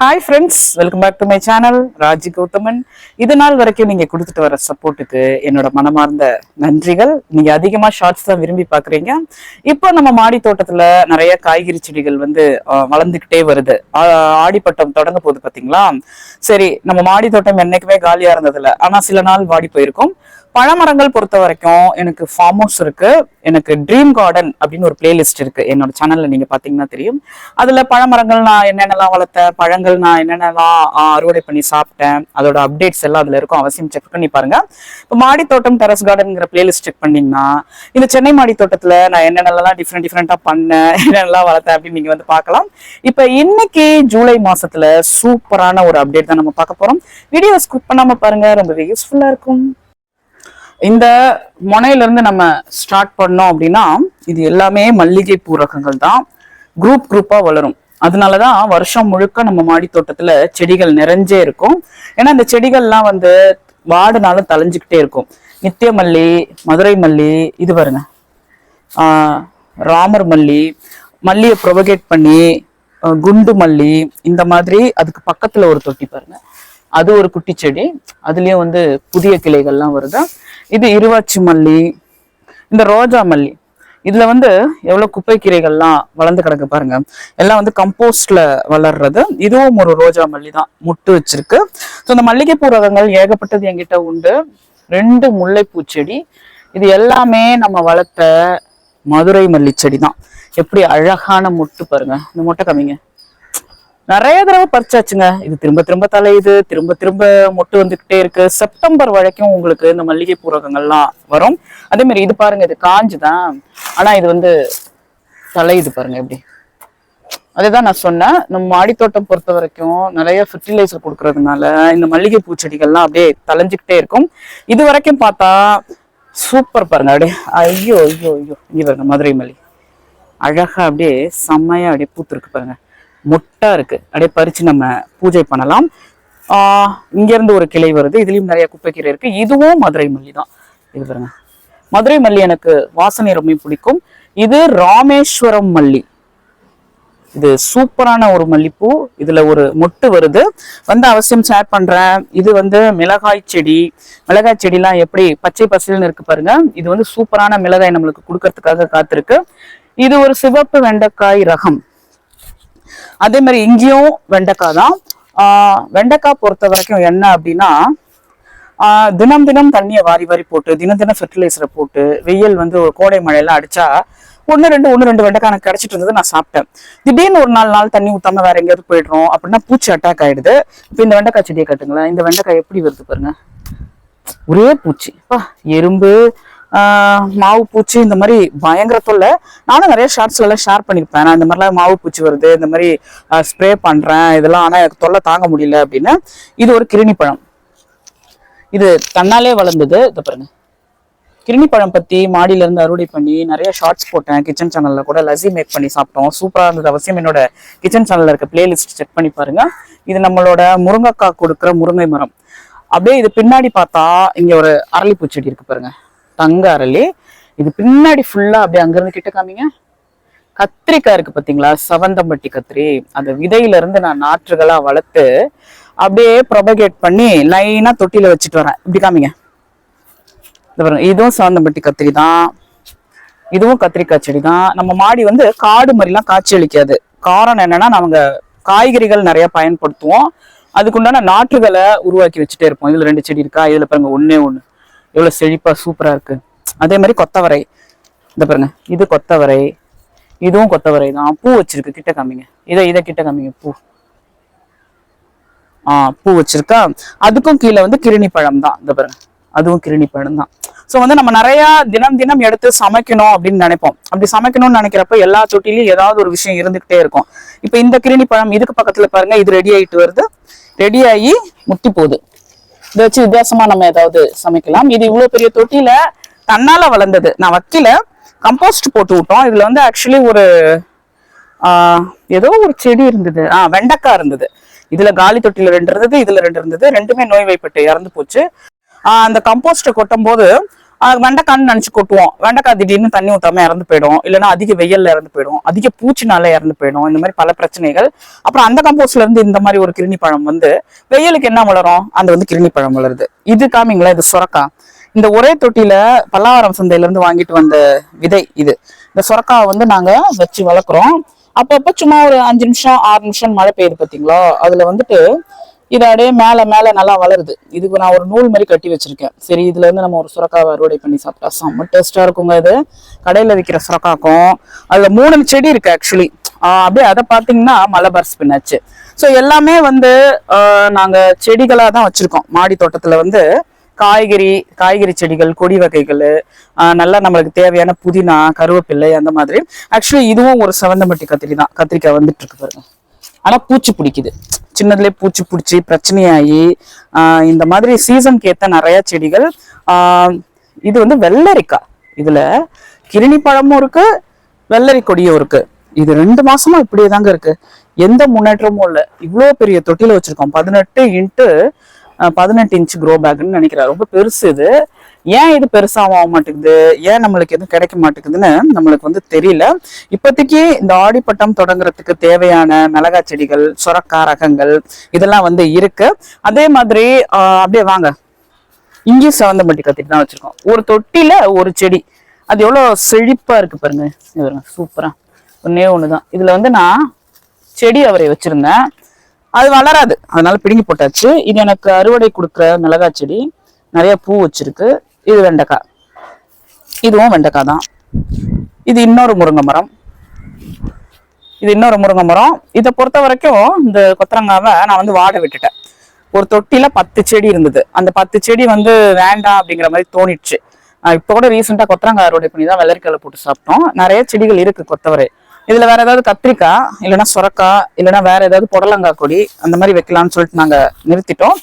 Hi friends welcome back to my channel Raji Gauthaman இது நாள் வரைக்கும் நீங்க கொடுத்துட்டு வர சப்போர்ட்டுக்கு என்னோட மனமார்ந்த நன்றிகள். நீங்க அதிகமா ஷார்ட்ஸ் தான் விரும்பி பாக்குறீங்க இப்போ நம்ம மாடி தோட்டத்துல நிறைய காய்கறி செடிகள் வந்து வளர்ந்துகிட்டே வளர்ந்துக்கிட்டே வருது ஆடிப்பட்டம் தொடங்க போகுது பாத்தீங்களா? சரி நம்ம மாடி தோட்டம் என்னைக்குமே காலியா இருந்ததில்ல. ஆனா சில நாள் வாடி போயிருக்கும். பழமரங்கள் பொறுத்த வரைக்கும் எனக்கு ஃபார்ம் ஹவுஸ் இருக்கு. எனக்கு ட்ரீம் கார்டன் அப்படின்னு ஒரு பிளேலிஸ்ட் இருக்கு. என்னோட சேனல்ல நீங்க பாத்தீங்கன்னா தெரியும். அதுல பழமரங்கள் நான் என்னென்னலாம் வளர்த்தேன் பழங்கள் நான் என்னென்னலாம் அறுவடை பண்ணி சாப்பிட்டேன் அதோட அப்டேட்ஸ் எல்லாம் அதுல இருக்கும். அவசியம் செக் பண்ணி பாருங்க. இப்போ மாடி தோட்டம் டெரஸ் கார்டன்ங்கிற பிளேலிஸ்ட் செக் பண்ணீங்கன்னா இந்த சென்னை மாடி தோட்டத்துல நான் என்னென்னலாம் டிஃப்ரெண்ட் டிஃப்ரெண்டா பண்ணேன் என்னென்னலாம் வளர்த்தேன் அப்படின்னு நீங்க வந்து பார்க்கலாம் இப்போ இன்னைக்கு ஜூலை மாசத்துல சூப்பரான ஒரு அப்டேட் தான் நம்ம பார்க்க போறோம். வீடியோ ஸ்கிப் பண்ணாம பாருங்க. ரொம்பவே யூஸ்ஃபுல்லா இருக்கும். இந்த முனையிலேருந்து நம்ம ஸ்டார்ட் பண்ணோம் அப்படின்னா இது எல்லாமே மல்லிகை பூ ரகங்கள் தான் குரூப் குரூப்பா வளரும். அதனாலதான் வருஷம் முழுக்க நம்ம மாடி தோட்டத்துல செடிகள் நிறைஞ்சே இருக்கும். ஏன்னா இந்த செடிகள்லாம் வந்து வாடுனாலும் தலைஞ்சுக்கிட்டே இருக்கும். நித்திய மல்லி மதுரை மல்லி இது பாருங்க. ராமர் மல்லி மல்லியை ப்ரொபகேட் பண்ணி குண்டு மல்லி இந்த மாதிரி அதுக்கு பக்கத்துல ஒரு தொட்டி பாருங்க. அது ஒரு குட்டி செடி. அதுலேயும் வந்து புதிய கிளைகள்லாம் வருது? இது இருவாச்சி மல்லி இந்த ரோஜா மல்லி. இதுல வந்து எவ்வளவு குப்பை கீரைகள்லாம் வளர்ந்து கிடக்கு பாருங்க. எல்லாம் வந்து கம்போஸ்ட்ல வளர்றது. இதுவும் ஒரு ரோஜா மல்லி தான். முட்டு வச்சிருக்கு. ஸோ இந்த மல்லிகைப்பூ ரகங்கள் ஏகப்பட்டது என்கிட்ட உண்டு. ரெண்டு முல்லைப்பூ செடி. இது எல்லாமே நம்ம வளர்த்த மதுரை மல்லி செடி தான். எப்படி அழகான முட்டு பாருங்க. இந்த முட்டை கம்மிங்க நிறைய தடவை பறிச்சாச்சுங்க. இது திரும்ப திரும்ப தலையுது திரும்ப திரும்ப மொட்டு வந்துகிட்டே இருக்கு. செப்டம்பர் வரைக்கும் உங்களுக்கு இந்த மல்லிகை பூரகங்கள்லாம் வரும். அதே மாதிரி இது பாருங்க இது காஞ்சுதான். ஆனா இது வந்து தலையுது பாருங்க எப்படி. அதுதான் நான் சொன்னேன். நம்ம மாடித்தோட்டம் பொறுத்த வரைக்கும் நிறைய ஃபெர்டிலைசர் கொடுக்கறதுனால இந்த மல்லிகை பூச்செடிகள்லாம் அப்படியே தலைஞ்சுக்கிட்டே இருக்கும். இது வரைக்கும் பார்த்தா சூப்பர் பாருங்க அப்படியே. ஐயோ ஐயோ ஐயோ. இங்கே பாருங்க மதுரை மல்லி. அழகா அப்படியே செம்மையா அப்படியே பூத்துருக்கு பாருங்க. மொட்டா இருக்கு. அப்படியே பறிச்சு நம்ம பூஜை பண்ணலாம். இங்கேருந்து ஒரு கிளை வருது. இதுலயும் நிறைய குப்பைக்கீரை இருக்கு. இதுவும் மதுரை மல்லி தான். இது பாருங்க. மதுரை மல்லி எனக்கு வாசனை ரொம்ப பிடிக்கும். இது ராமேஸ்வரம் மல்லி. இது சூப்பரான ஒரு மல்லிப்பூ. இதுல ஒரு மொட்டு வருது. வந்து அவசியம் ஷேர் பண்றேன். இது வந்து மிளகாய் செடி. மிளகாய் செடிலாம் எப்படி பச்சை பசல்னு இருக்கு பாருங்க. இது வந்து சூப்பரான மிளகாய் நம்மளுக்கு கொடுக்கறதுக்காக காத்திருக்கு. இது ஒரு சிவப்பு வெண்டைக்காய் ரகம். அதே மாதிரி இங்கேயும் வெண்டைக்காய் தான். வெண்டைக்காய் பொறுத்த வரைக்கும் என்ன அப்படின்னா தினம் தினம் தண்ணியை வாரி வாரி போட்டு தினம் தினம் ஃபெர்டிலைசரை போட்டு வெயில் வந்து ஒரு கோடை மழையெல்லாம் அடிச்சா ஒன்று ரெண்டு ஒன்று ரெண்டு வெண்டைக்காய் எனக்கு கிடைச்சிட்டு இருந்தது நான் சாப்பிட்டேன். திடீர்னு ஒரு நாலு நாள் தண்ணி ஊற்றாம வேற எங்கேயாவது போயிடுறோம் அப்படின்னா பூச்சி அட்டாக் ஆயிடுது. இப்போ இந்த வெண்டைக்காய் செடியை கட்டுங்களேன். இந்த வெண்டைக்காய் எப்படி வருது பாருங்க. ஒரே பூச்சி. பா எறும்பு மாவு பூச்சி இந்த மாதிரி பயங்கர தொல்லை. நானும் நிறைய ஷார்ட்ஸ்ல எல்லாம் ஷேர் பண்ணியிருப்பேன். நான் இந்த மாதிரிலாம் மாவு பூச்சி வருது இந்த மாதிரி ஸ்ப்ரே பண்றேன் இதெல்லாம் ஆனால் எனக்கு தொல்லை தாங்க முடியல அப்படின்னு. இது ஒரு கிருணி பழம். இது தன்னாலே வளர்ந்தது இதை பாருங்க. கிருணி பழம் பத்தி மாடியில இருந்து அறுவடை பண்ணி நிறைய ஷார்ட்ஸ் போட்டேன். கிச்சன் சேனல்ல கூட லஸ்ஸி மேக் பண்ணி சாப்பிட்டோம். சூப்பரா இருந்தது. அவசியம் என்னோட கிச்சன் சேனல்ல இருக்க பிளேலிஸ்ட் செக் பண்ணி பாருங்க. இது நம்மளோட முருங்கைக்காய் கொடுக்குற முருங்கை மரம். அப்படியே இது பின்னாடி பார்த்தா இங்க ஒரு அரளிப்பூ செடி இருக்கு பாருங்க. தங்க அரளி இது பின்னாடி ஃபுல்லா அப்படியே அங்கிருந்து கிட்ட காமிங்க. கத்திரிக்காய் இருக்கு பாத்தீங்களா? சவந்தம்பட்டி கத்திரி. அந்த விதையில இருந்து நான் நாற்றுகளா வளர்த்து அப்படியே ப்ரொபகேட் பண்ணி லைனா தொட்டியில வச்சுட்டு வரேன். இப்படி காமிங்க. இதுவும் சவந்தம்பட்டி கத்திரி தான். இதுவும் கத்திரிக்காய் செடி தான். நம்ம மாடி வந்து காடு மாதிரிலாம் காட்சி அளிக்காது. காரணம் என்னன்னா நாங்க காய்கறிகள் நிறைய பயன்படுத்துவோம். அதுக்குண்டான நாற்றுகளை உருவாக்கி வச்சுட்டே இருப்போம். இதுல ரெண்டு செடி இருக்கா? இதுல பாருங்க ஒன்னே ஒண்ணு. எவ்வளவு செழிப்பா சூப்பரா இருக்கு. அதே மாதிரி கொத்தவரை. இந்த பாருங்க. இது கொத்தவரை. இதுவும் கொத்தவரை தான். பூ வச்சிருக்கு கிட்ட காமிங்க. இதை இதை கிட்ட காமிங்க பூ. ஆ பூ வச்சிருக்கா. அதுக்கும் கீழே வந்து கிருணி பழம் தான். இந்த பாருங்க. அதுவும் கிருணி பழம் தான். ஸோ வந்து நம்ம நிறைய தினம் தினம் எடுத்து சமைக்கணும் அப்படின்னு நினைப்போம். அப்படி சமைக்கணும்னு நினைக்கிறப்ப எல்லா தொட்டிலையும் ஏதாவது ஒரு விஷயம் இருந்துகிட்டே இருக்கும். இப்போ இந்த கிருணி பழம் இதுக்கு பக்கத்துல பாருங்க இது ரெடி ஆயிட்டு வருது. ரெடி ஆகி முத்தி போகுது. இதை வச்சு வித்தியாசமா நம்ம ஏதாவது சமைக்கலாம். இது இவ்வளவு பெரிய தொட்டியில தன்னால வளர்ந்தது. நான் வைக்கல கம்போஸ்ட் போட்டு விட்டோம். இதுல வந்து ஆக்சுவலி ஒரு ஆஹ் ஏதோ ஒரு செடி இருந்தது. ஆ வெண்டைக்காய் இருந்தது. இதுல காலி தொட்டில ரெண்டு இருந்தது இதுல ரெண்டு இருந்தது. ரெண்டுமே நோய் வைப்பட்டு இறந்து போச்சு. அந்த கம்போஸ்ட்டை கொட்டும் போது வெண்டைக்கான்னு நினைச்சு கொட்டுவோம். வெண்டைக்காய் திடீர்னு தண்ணி ஊத்தாம இறந்து போயிடும். இல்லைன்னா அதிக வெயில்ல இறந்து போயிடும். அதிக பூச்சினால இறந்து போயிடும். இந்த மாதிரி பல பிரச்சனைகள். அப்புறம் அந்த கம்போஸ்ட்ல இருந்து இந்த மாதிரி ஒரு கிருணி பழம் வந்து வெயிலுக்கு என்ன வளரும்? அந்த வந்து கிருணி பழம் வளருது. இது காமிங்களா இது சுரக்கா. இந்த ஒரே தொட்டியில பல்லாவரம் சந்தையில இருந்து வாங்கிட்டு வந்த விதை இது. இந்த சுரக்காவை வந்து நாங்க வச்சு வளர்க்குறோம். அப்பப்ப சும்மா ஒரு அஞ்சு நிமிஷம் ஆறு நிமிஷம் மழை பெய்யுது பாத்தீங்களா? அதுல வந்துட்டு இது அப்படியே மேல மேல நல்லா வளருது. இதுக்கு நான் ஒரு நூல் மாதிரி கட்டி வச்சிருக்கேன். சரி இதுல இருந்து நம்ம ஒரு சுரக்காவை அறுவடை பண்ணி சாப்பிட்டா செம்ம டேஸ்டா இருக்குங்க இது. கடையில விற்கிற சுரக்காக்கும் அதுல மூணு செடி இருக்கு ஆக்சுவலி அப்படியே அதை பார்த்தீங்கன்னா மலபார் ஸ்பின்னாச்சு ஸோ எல்லாமே வந்து ஆஹ் நாங்க செடிகளா தான் வச்சிருக்கோம். மாடி தோட்டத்துல வந்து காய்கறி காய்கறி செடிகள் கொடி வகைகள் நல்லா நம்மளுக்கு தேவையான புதினா கருவேப்பிள்ளை அந்த மாதிரி. ஆக்சுவலி இதுவும் ஒரு செவந்தமட்டி கத்திரி தான் கத்திரிக்காய் வந்துட்டு இருக்கு பாருங்க. ஆனா பூச்சி பிடிக்குது. சின்னதுலேயே பூச்சி பிடிச்சி பிரச்சனையாகி இந்த மாதிரி சீசனுக்கு ஏற்ற நிறைய செடிகள் இது வந்து வெள்ளரிக்காய். இதுல கிருணி பழமும் இருக்கு வெள்ளரி கொடியும் இருக்கு. இது ரெண்டு மாசமா இப்படியே தாங்க இருக்கு. எந்த முன்னேற்றமும் இல்லை. இவ்வளோ பெரிய தொட்டியில் வச்சிருக்கோம். பதினெட்டு இன்ட்டு பதினெட்டு இன்ச் க்ரோ பேக்னு நினைக்கிறேன். ரொம்ப பெருசு இது. ஏன் இது பெருசாக ஆக மாட்டேங்குது? ஏன் நம்மளுக்கு எதுவும் கிடைக்க மாட்டேங்குதுன்னு நம்மளுக்கு வந்து தெரியல. இப்போதைக்கு இந்த ஆடிப்பட்டம் தொடங்குறதுக்கு தேவையான மிளகாய் செடிகள் சுரக்கா ரகங்கள் இதெல்லாம் வந்து இருக்கு. அதே மாதிரி அப்படியே வாங்க. இங்கேயும் செவந்தம்பட்டி கத்திட்டு தான் வச்சிருக்கோம். ஒரு தொட்டியில் ஒரு செடி. அது எவ்வளோ செழிப்பாக இருக்குது பாருங்க. பாருங்க சூப்பராக ஒன்றே ஒன்று தான் இதில் வந்து நான் செடி அவரை வச்சுருந்தேன். அது வளராது. அதனால பிடுங்கி போட்டாச்சு. இது எனக்கு அறுவடை கொடுக்குற மிளகாய் செடி. நிறைய பூ வச்சிருக்கு. இது வெண்டைக்காய். இதுவும் வெண்டைக்காய் தான் இது இன்னொரு முருங்கை மரம். இது இன்னொரு முருங்கை மரம். இதை பொறுத்த வரைக்கும் இந்த கொத்தரங்காவை நான் வந்து வாட விட்டுட்டேன். ஒரு தொட்டியில பத்து செடி இருந்தது. அந்த பத்து செடி வந்து வேண்டாம் அப்படிங்கிற மாதிரி தோணிடுச்சு. இப்போ கூட ரீசெண்டாக கொத்தரங்காய் அறுவடை பண்ணி தான் வெள்ளரிக்கையில் போட்டு சாப்பிட்டோம். நிறைய செடிகள் இருக்கு கொத்தவரை. இதுல வேற ஏதாவது கத்திரிக்காய் இல்லைன்னா சுரக்காய் இல்லைன்னா வேற ஏதாவது புடலங்காய் கொடி அந்த மாதிரி வைக்கலாம்னு சொல்லிட்டு நாங்க நிறுத்திட்டோம்.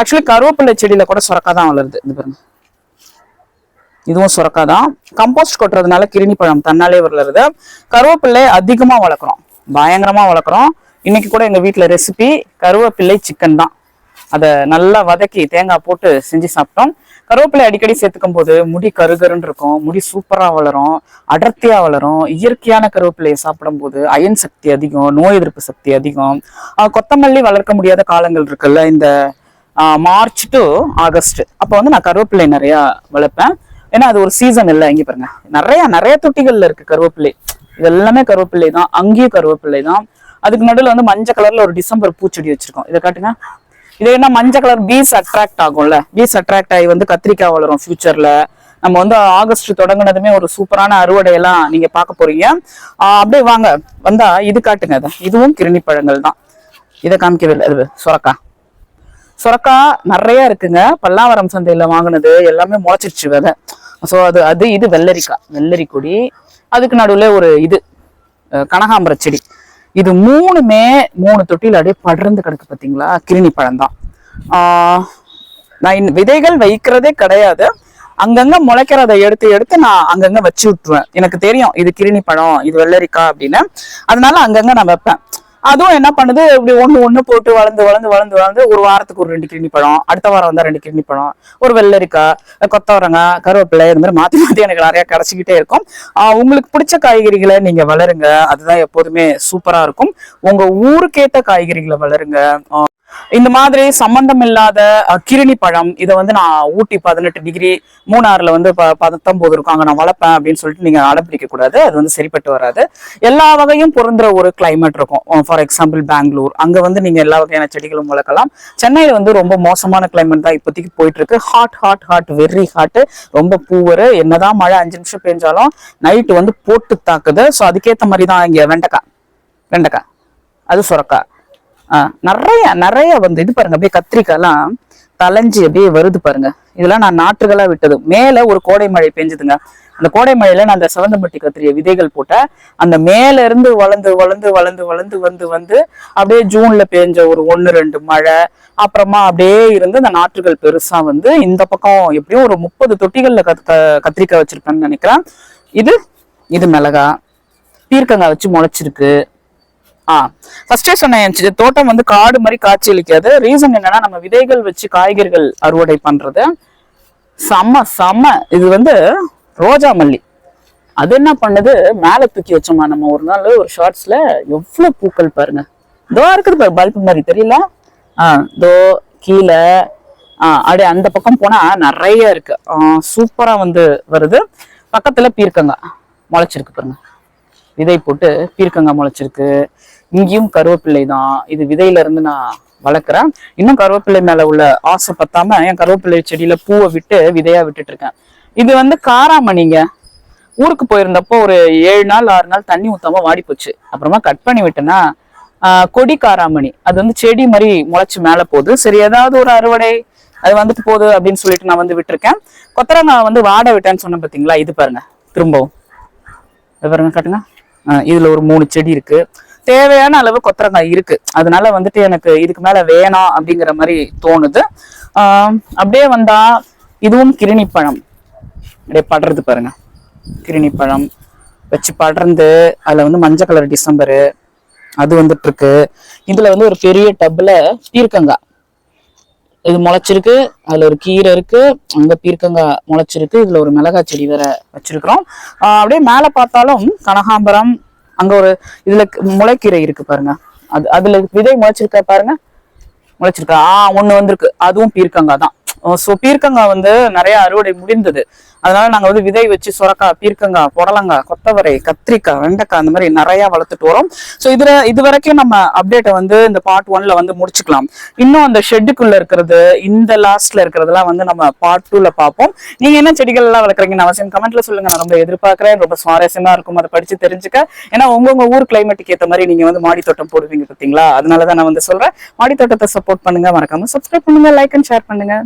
ஆக்சுவலி கருவேப்பிள்ளை செடியில கூட சுரக்காய் தான் வளருது. இது பாருங்க. இதுவும் சுரக்காய் தான் கம்போஸ்ட் கொட்டுறதுனால கிருணி பழம் தன்னாலே வளருது கருவேப்பிள்ளை அதிகமாக வளர்க்குறோம். பயங்கரமாக வளர்க்குறோம். இன்னைக்கு கூட எங்கள் வீட்டில் ரெசிபி கருவேப்பிள்ளை சிக்கன் தான். அதை நல்லா வதக்கி தேங்காய் போட்டு செஞ்சு சாப்பிட்டோம். கருவேப்பிலை அடிக்கடி சேர்த்துக்கும் போது முடி கருகருன்னு இருக்கும். முடி சூப்பராக வளரும். அடர்த்தியாக வளரும். இயற்கையான கருவேப்பிலையை சாப்பிடும்போது அயன் சக்தி அதிகம் நோய் எதிர்ப்பு சக்தி அதிகம். கொத்தமல்லி வளர்க்க முடியாத காலங்கள் இருக்குல்ல இந்த மார்ச் டு ஆகஸ்ட். அப்போ வந்து நான் கருவேப்பிலை நிறையா வளர்ப்பேன். ஏன்னா அது ஒரு சீசன் இல்லை இங்கே பாருங்க. நிறைய நிறைய தொட்டிகள்ல இருக்கு கருவேப்பிள்ளை இது எல்லாமே கருவேப்பிலை தான் அங்கேயும் கருவேப்பிள்ளை தான் அதுக்கு நடுவில் வந்து மஞ்சள் கலர்ல ஒரு டிசம்பர் பூச்செடி வச்சிருக்கோம். இதை காட்டுங்க. இது என்ன மஞ்சள் கலர் பீஸ் அட்ராக்ட் ஆகும்ல. பீஸ் அட்ராக்ட் ஆகி வந்து கத்திரிக்காய் வளரும் ஃபியூச்சர்ல நம்ம வந்து ஆகஸ்ட் தொடங்குனதுமே ஒரு சூப்பரான அறுவடை எல்லாம் நீங்க பார்க்க போறீங்க. அப்படியே வாங்க. வந்தா இது காட்டுங்க அதை. இதுவும் கிருணி பழங்கள் தான் இதை காமிக்கவே இல்லை. அது சுரக்கா. சுரக்கா நிறைய இருக்குங்க. பல்லாவரம் சந்தையில வாங்கினது எல்லாமே முளைச்சிருச்சு விதை. ஸோ அது அது இது வெள்ளரிக்காய் வெள்ளரி கொடி. அதுக்கு நடுவில் ஒரு இது கனகாம்பர செடி. இது மூணுமே மூணு தொட்டியில் அப்படியே படர்ந்து கிடக்கு பார்த்தீங்களா கிருணி பழம்தான் நான் விதைகள் வைக்கிறதே கிடையாது. அங்கங்க முளைக்கிறத எடுத்து எடுத்து நான் அங்கங்க வச்சு விட்டுருவேன். எனக்கு தெரியும் இது கிருணி பழம் இது வெள்ளரிக்காய் அப்படின்னு. அதனால அங்கங்க நான் வைப்பேன். அதுவும் என்ன பண்ணுது? இப்படி ஒன்று ஒன்று போட்டு வளர்ந்து வளர்ந்து வளர்ந்து வளர்ந்து ஒரு வாரத்துக்கு ஒரு ரெண்டு கிருணி பழம் அடுத்த வாரம் வந்தால் ரெண்டு கிருணி பழம் ஒரு வெள்ளரிக்காய் கொத்தவரங்காய் கருவேப்பிலை இந்த மாதிரி மாற்றி மாற்றி எனக்கு நிறையா கிடச்சிக்கிட்டே இருக்கும். உங்களுக்கு பிடிச்ச காய்கறிகளை நீங்கள் வளருங்க. அதுதான் எப்போதுமே சூப்பராக இருக்கும். உங்கள் ஊருக்கேற்ற காய்கறிகளை வளருங்க. இந்த மாதிரி சம்பந்தம் இல்லாத கிருணி பழம் இதை வந்து நான் ஊட்டி பதினெட்டு டிகிரி மூணாறுல வந்து ப பத்தொன்பது இருக்கும் அங்க நான் வளர்ப்பேன் அப்படின்னு சொல்லிட்டு நீங்க அடம்பிடிக்க கூடாது. அது வந்து சரிப்பட்டு வராது. எல்லா வகையும் பொருந்துற ஒரு கிளைமேட் இருக்கும். ஃபார் எக்ஸாம்பிள் பெங்களூர் அங்க வந்து நீங்க எல்லா வகையான செடிகளும் வளர்க்கலாம். சென்னையில வந்து ரொம்ப மோசமான கிளைமேட் தான் இப்போதைக்கு போயிட்டு இருக்கு hot hot hot very hot ரொம்ப பூவரு. என்னதான் மழை அஞ்சு நிமிஷம் பெஞ்சாலும் நைட்டு வந்து போட்டு தாக்குது. ஸோ அதுக்கேற்ற மாதிரி தான் இங்க வெண்டைக்காய். வெண்டைக்காய். அது சுரக்காய். நிறைய நிறைய வந்து இது பாருங்க அப்படியே கத்திரிக்காய்லாம் தலைஞ்சி அப்படியே வருது பாருங்க. இதெல்லாம் நான் நாற்றுகளா விட்டது. மேல ஒரு கோடை மழை பெஞ்சுதுங்க. அந்த கோடை மழையில நான் அந்த சிவந்தம்பட்டி கத்திரிய விதைகள் போட்டேன். அந்த மேல இருந்து வளர்ந்து வளர்ந்து வளர்ந்து வளர்ந்து வந்து வந்து அப்படியே ஜூன்ல பெஞ்ச ஒரு ஒன்று ரெண்டு மழை அப்புறமா அப்படியே இருந்து அந்த நாற்றுகள் பெருசா வந்து இந்த பக்கம் எப்படியும் ஒரு முப்பது தொட்டிகள்ல கத் கத்திரிக்காய் வச்சிருப்பேன்னு நினைக்கிறேன். இது இது மிளகா பீர்க்கங்காய் வச்சு முளைச்சிருக்கு. ஆ. ஃபர்ஸ்டே சொன்னேன் என் தோட்டம் வந்து காடு மாதிரி காட்சி அளிக்காது. ரீசன் என்னன்னா நம்ம விதைகள் வச்சு காய்கறிகள் அறுவடை பண்றது. செம்ம செம்ம இது வந்து ரோஜா மல்லி. அது என்ன பண்ணுது? மேலே தூக்கி வச்சோமா நம்ம ஒரு நாள் ஒரு ஷார்ட்ஸ்ல எவ்வளோ பூக்கள் பாருங்க. இதோ இருக்குது பாரு பல்ப் மாதிரி தெரியல? ஆ இதோ கீழே. ஆ அப்படியே அந்த பக்கம் போனா நிறைய இருக்கு. சூப்பராக சூப்பரா வந்து வருது. பக்கத்துல பீர்க்கங்காய் முளைச்சிருக்கு பாருங்க. விதை போட்டு பீர்க்கங்காய் முளைச்சிருக்கு. இங்கேயும் கருவேப்பிள்ளை தான். இது விதையில இருந்து நான் வளர்க்குறேன். இன்னும் கருவேப்பிள்ளை மேல உள்ள ஆசை பத்தாம என் கருவேப்பிள்ளை செடியில பூவை விட்டு விதையா விட்டுட்டு இருக்கேன். இது வந்து காராமணிங்க. ஊருக்கு போயிருந்தப்போ ஒரு ஏழு நாள் ஆறு நாள் தண்ணி ஊத்தாம வாடி போச்சு. அப்புறமா கட் பண்ணி விட்டேன்னா ஆஹ், கொடி காராமணி. அது வந்து செடி மாதிரி முளைச்சு மேல போகுது. சரி ஏதாவது ஒரு அறுவடை அது வந்துட்டு போகுது அப்படின்னு சொல்லிட்டு நான் வந்து விட்டுருக்கேன். கொத்தரங்காய் வந்து வாட விட்டேன்னு சொன்னேன் பாத்தீங்களா? இது பாருங்க. திரும்பவும். பாருங்க காட்டுங்க. இதுல ஒரு மூணு செடி இருக்கு. தேவையான அளவு கொத்தரங்காய் இருக்கு. அதனால வந்துட்டு எனக்கு இதுக்கு மேல வேணாம் அப்படிங்கிற மாதிரி தோணுது. அப்படியே வந்தா இதுவும் கிருணி பழம். அப்படியே படுறது பாருங்க. கிருணி பழம் வச்சு படர்ந்து அதுல வந்து மஞ்சள் கலர் டிசம்பரு. அது வந்துட்டு இருக்கு இதுல வந்து ஒரு பெரிய டப்ல பீர்க்கங்காய். இது முளைச்சிருக்கு. அதுல ஒரு கீரை இருக்கு. அங்க பீர்க்கங்காய் முளைச்சிருக்கு. இதுல ஒரு மிளகாய் செடி வேற வச்சிருக்கிறோம். அப்படியே மேல பார்த்தாலும் கனகாம்பரம் அங்க ஒரு இதுல முளைக்கீரை இருக்கு பாருங்க. அது அதுல விதை முளைச்சிருக்கா பாருங்க. முளைச்சிருக்கா. ஆ ஒண்ணு வந்திருக்கு. அதுவும் பீர்க்கங்காய் தான். ஸோ பீர்க்கங்காய் வந்து நிறைய அறுவடை முடிந்தது. அதனால நாங்க வந்து விதை வச்சு சுரக்காய் பீர்க்கங்காய் புடலங்காய் கொத்தவரை கத்திரிக்காய் வெண்டைக்காய் அந்த மாதிரி நிறைய வளர்த்துட்டு வரோம். ஸோ இதுல இது வரைக்கும் நம்ம அப்டேட்டை வந்து இந்த பார்ட் ஒன்ல வந்து முடிச்சுக்கலாம். இன்னும் அந்த ஷெட்டுக்குள்ள இருக்கிறது இந்த லாஸ்ட்ல இருக்கிறதுலாம் வந்து நம்ம பார்ட் டூல பார்ப்போம். நீங்க என்ன செடிகள் எல்லாம் வளர்க்குறீங்கன்னு அவசியம் கமெண்ட்ல சொல்லுங்க. நான் ரொம்ப எதிர்பார்க்கறேன். ரொம்ப சுவாரஸ்யமா இருக்கும். அதை படிச்சு தெரிஞ்சுக்க. ஏன்னா உங்கவுங்க ஊர் கிளைமேட்டுக்கு ஏத்த மாதிரி நீங்க வந்து மாடி தோட்டம் போடுவீங்க பார்த்தீங்களா? அதனால தான் நான் வந்து சொல்றேன். மாடி தோட்டத்தை சப்போர்ட் பண்ணுங்க. மறக்காம சப்ஸ்கிரைப் பண்ணுங்க லைக் அண்ட் ஷேர் பண்ணுங்க.